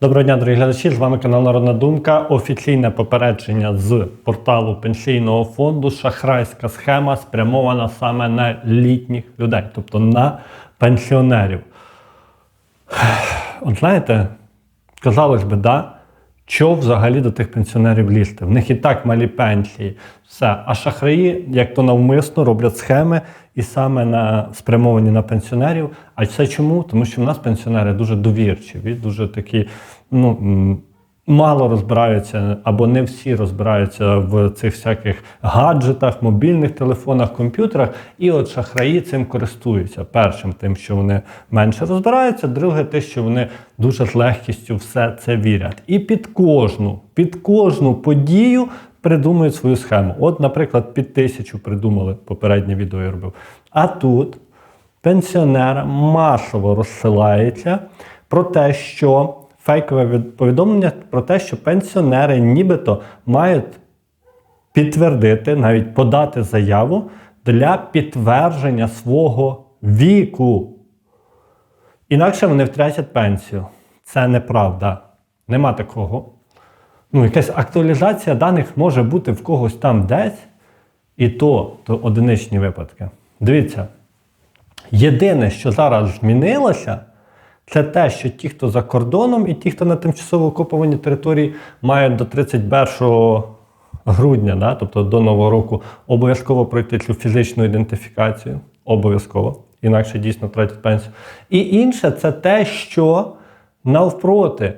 Доброго дня, дорогі глядачі! З вами канал Народна Думка. Офіційне попередження з порталу пенсійного фонду. Шахрайська схема спрямована саме на літніх людей, тобто на пенсіонерів. От знаєте, казалось би, да, що взагалі до тих пенсіонерів лізти? В них і так малі пенсії. Все. А шахраї, як то навмисно, роблять схеми і саме на, спрямовані на пенсіонерів. А це чому? Тому що в нас пенсіонери дуже довірчиві, дуже такі, ну. Мало розбираються або не всі розбираються в цих всяких гаджетах, мобільних телефонах, комп'ютерах. І от шахраї цим користуються. Першим тим, що вони менше розбираються, друге, те, що вони дуже з легкістю все це вірять. І під кожну, під кожну подію придумують свою схему. От, наприклад, під тисячу придумали попереднє відео я робив. А тут пенсіонерам масово розсилається про те, що фейкове повідомлення про те, що пенсіонери нібито мають підтвердити, навіть подати заяву для підтвердження свого віку. Інакше вони втратять пенсію. Це неправда. Нема такого. Ну, якась актуалізація даних може бути в когось там десь, і то, то одиничні випадки. Дивіться, єдине, що зараз змінилося, це те, що ті, хто за кордоном, і ті, хто на тимчасово окупованій території, мають до 31 грудня, да, тобто до Нового року, обов'язково пройти цю фізичну ідентифікацію. Обов'язково. Інакше дійсно втратять пенсію. І інше це те, що навпроти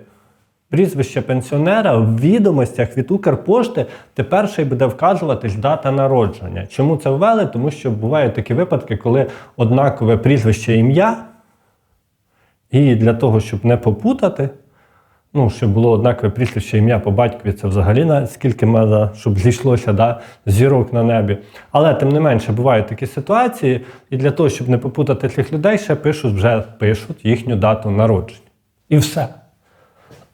прізвище пенсіонера в відомостях від Укрпошти тепер ще й буде вказуватись дата народження. Чому це ввели? Тому що бувають такі випадки, коли однакове прізвище ім'я, і для того, щоб не попутати, ну, щоб було однакове прізвище ім'я по батькові, це взагалі на скільки щоб зійшлося да, зірок на небі. Але тим не менше бувають такі ситуації, і для того, щоб не попутати цих людей, ще пишуть, вже пишуть їхню дату народження. І все.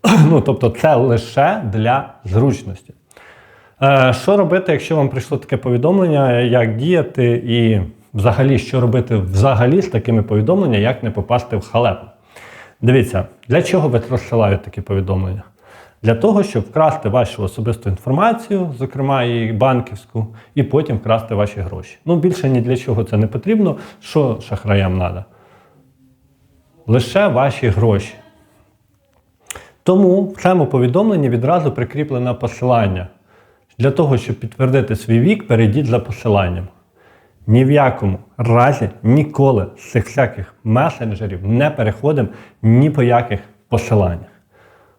Ну, тобто, це лише для зручності. Е, що робити, якщо вам прийшло таке повідомлення, як діяти, і взагалі, що робити взагалі з такими повідомленнями, як не попасти в халепу? Дивіться, для чого ви розсилають такі повідомлення? Для того, щоб вкрасти вашу особисту інформацію, зокрема і банківську, і потім вкрасти ваші гроші. Ну, більше ні для чого це не потрібно. Що шахраям треба? Лише ваші гроші. Тому в цьому повідомленні відразу прикріплене посилання. Для того, щоб підтвердити свій вік, перейдіть за посиланням. Ні в якому разі ніколи з цих всяких месенджерів не переходимо ні по яких посиланнях.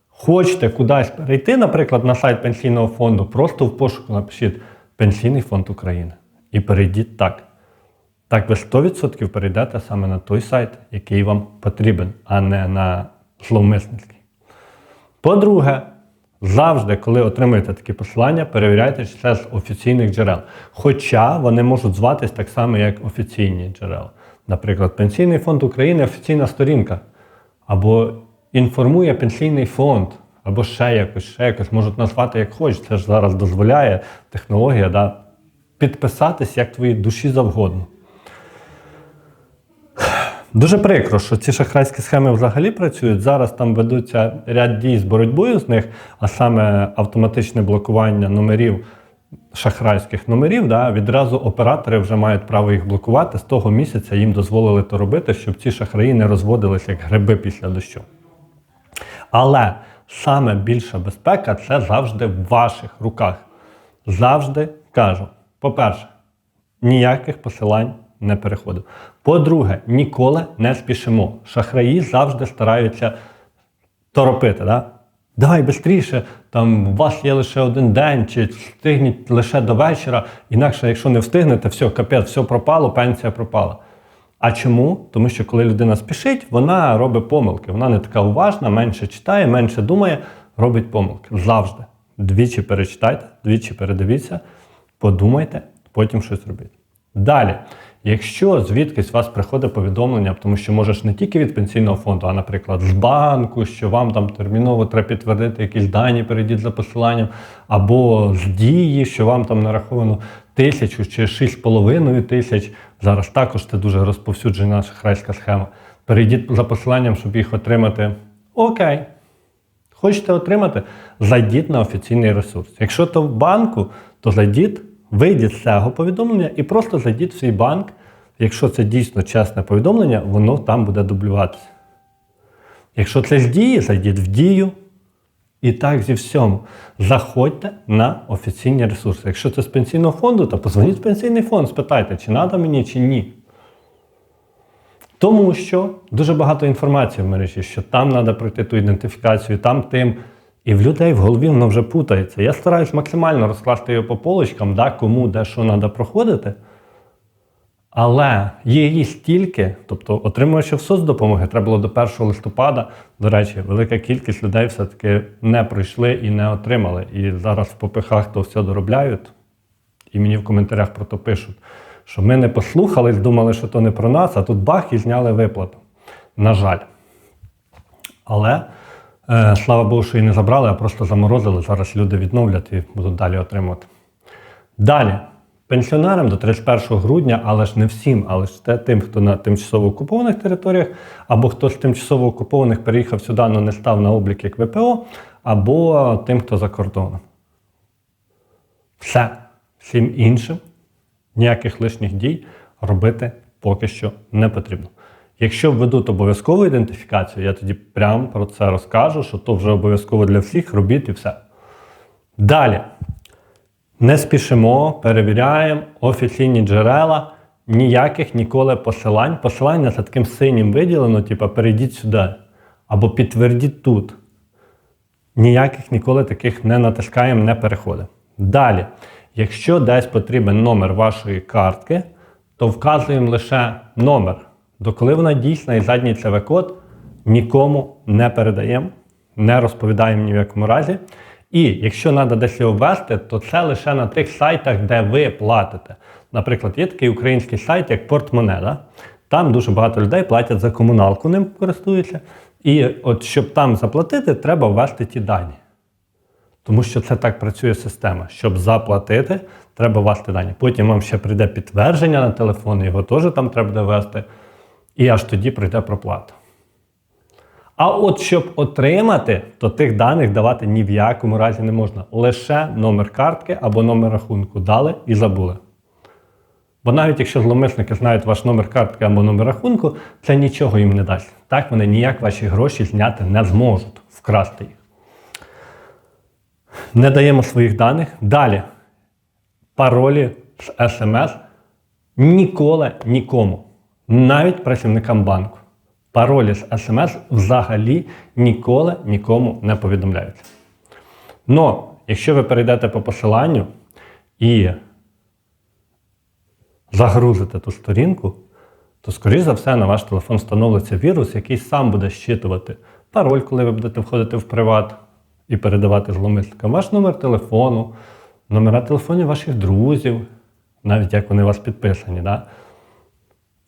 Хочете кудись перейти, наприклад, на сайт пенсійного фонду, просто в пошуку напишіть Пенсійний фонд України і перейдіть так. Так ви 100% перейдете саме на той сайт, який вам потрібен, а не на зловмисницький. По-друге, завжди, коли отримуєте такі посилання, перевіряйте, чи це з офіційних джерел. Хоча вони можуть зватись так само, як офіційні джерела. Наприклад, Пенсійний фонд України офіційна сторінка. Або інформує пенсійний фонд, або ще якось, ще якось можуть назвати як хочуть. Це ж зараз дозволяє технологія да, підписатись як твоїй душі завгодно. Дуже прикро, що ці шахрайські схеми взагалі працюють. Зараз там ведуться ряд дій з боротьбою з них, а саме автоматичне блокування номерів, шахрайських номерів. Да, відразу оператори вже мають право їх блокувати. З того місяця їм дозволили то робити, щоб ці шахраї не розводилися як гриби після дощу. Але саме більша безпека це завжди в ваших руках. Завжди кажу: по-перше, ніяких посилань не переходив. По-друге, ніколи не спішимо. Шахраї завжди стараються торопити. Да? Давай швидше, там у вас є лише один день, чи встигніть лише до вечора. Інакше, якщо не встигнете, все, капець, все пропало, пенсія пропала. А чому? Тому що коли людина спішить, вона робить помилки. Вона не така уважна, менше читає, менше думає, робить помилки. Завжди. Двічі перечитайте, двічі передивіться, подумайте, потім щось робіть. Далі, якщо звідкись вас приходить повідомлення, тому що можеш не тільки від пенсійного фонду, а, наприклад, з банку, що вам там терміново треба підтвердити якісь дані, перейдіть за посиланням, або з дії, що вам там нараховано тисячу чи шість з половиною тисяч. Зараз також це дуже розповсюджена шахрайська схема. Перейдіть за посиланням, щоб їх отримати. Окей. Хочете отримати? Зайдіть на офіційний ресурс. Якщо то в банку, то зайдіть, вийдіть з цього повідомлення і просто зайдіть в свій банк. Якщо це дійсно чесне повідомлення, воно там буде дублюватися. Якщо це з дії, зайдіть в дію. І так зі всьому. Заходьте на офіційні ресурси. Якщо це з пенсійного фонду, то позвоніть в пенсійний фонд, спитайте, чи треба мені, чи ні. Тому що дуже багато інформації в мережі, що там треба пройти ту ідентифікацію, там тим. І в людей в голові воно вже путається. Я стараюсь максимально розкласти його по полочкам, да, кому де що треба проходити. Але є її стільки, тобто отримуючи в соцдопомоги, треба було до 1 листопада. До речі, велика кількість людей все-таки не пройшли і не отримали. І зараз в попихах то все доробляють. І мені в коментарях про то пишуть, що ми не послухались, думали, що то не про нас, а тут бах і зняли виплату. На жаль. Але слава Богу, що її не забрали, а просто заморозили. Зараз люди відновлять і будуть далі отримувати. Далі. Пенсіонерам до 31 грудня, але ж не всім, але ж те тим, хто на тимчасово окупованих територіях, або хто з тимчасово окупованих переїхав сюди, але не став на облік як ВПО, або тим, хто за кордоном. Все. Всім іншим ніяких лишніх дій робити поки що не потрібно. Якщо введуть обов'язкову ідентифікацію, я тоді прямо про це розкажу, що то вже обов'язково для всіх, робіть і все. Далі. Не спішимо, перевіряємо офіційні джерела, ніяких ніколи посилань. Посилання за таким синім виділено, типу перейдіть сюди. Або підтвердіть тут. Ніяких ніколи таких не натискаємо, не переходимо. Далі, якщо десь потрібен номер вашої картки, то вказуємо лише номер. До коли вона дійсна і задній ЦВ-код нікому не передаємо, не розповідаємо ні в якому разі. І якщо треба десь його ввести, то це лише на тих сайтах, де ви платите. Наприклад, є такий український сайт, як Портмоне. Да? Там дуже багато людей платять за комуналку, ним користуються. І от щоб там заплатити, треба ввести ті дані. Тому що це так працює система. Щоб заплатити, треба ввести дані. Потім вам ще прийде підтвердження на телефон, його теж там треба ввести. І аж тоді прийде проплата. А от щоб отримати, то тих даних давати ні в якому разі не можна. Лише номер картки або номер рахунку дали і забули. Бо навіть якщо зловмисники знають ваш номер картки або номер рахунку, це нічого їм не дасть. Так вони ніяк ваші гроші зняти не зможуть, вкрасти їх. Не даємо своїх даних. Далі. Паролі з смс ніколи нікому, навіть працівникам банку. Паролі з смс взагалі ніколи нікому не повідомляються. Но, якщо ви перейдете по посиланню і загрузите ту сторінку, то, скоріш за все, на ваш телефон встановиться вірус, який сам буде щитувати пароль, коли ви будете входити в приват і передавати зломисникам ваш номер телефону, номера телефонів ваших друзів, навіть як вони у вас підписані. Да?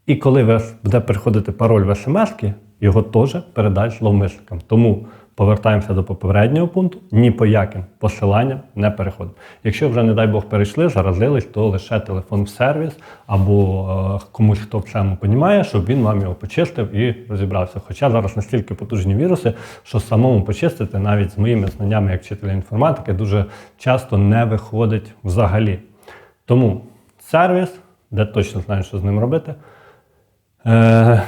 І коли ви буде приходити пароль в смс, його теж передасть зловмисникам. Тому повертаємося до попереднього пункту, ні по яким посиланням не переходимо. Якщо вже, не дай Бог, перейшли, заразились, то лише телефон в сервіс або е, комусь, хто в цьому розуміє, щоб він вам його почистив і розібрався. Хоча зараз настільки потужні віруси, що самому почистити, навіть з моїми знаннями як вчителя інформатики, дуже часто не виходить взагалі. Тому сервіс, де точно знаю, що з ним робити. Е,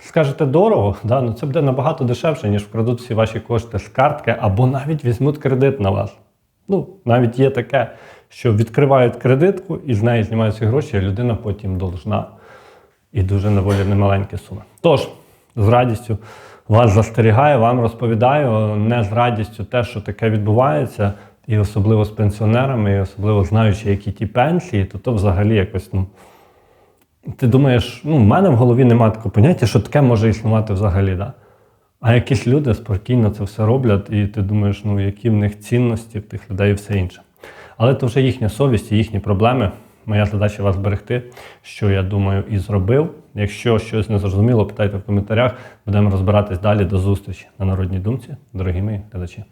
Скажете дорого, да? ну це буде набагато дешевше, ніж вкрадуть всі ваші кошти з картки, або навіть візьмуть кредит на вас. Ну, навіть є таке, що відкривають кредитку і з неї знімають ці гроші, а людина потім должна і дуже доволі немаленькі суми. Тож, з радістю вас застерігаю, вам розповідаю, не з радістю те, що таке відбувається, і особливо з пенсіонерами, і особливо знаючи, які ті пенсії, то то взагалі якось ну. Ти думаєш, ну, в мене в голові немає такого поняття, що таке може існувати взагалі. Да? А якісь люди спокійно це все роблять, і ти думаєш, ну які в них цінності, в тих людей і все інше. Але це вже їхня совість і їхні проблеми. Моя задача вас берегти, що я думаю і зробив. Якщо щось не зрозуміло, питайте в коментарях. Будемо розбиратись далі. До зустрічі на Народній думці, дорогі мої глядачі.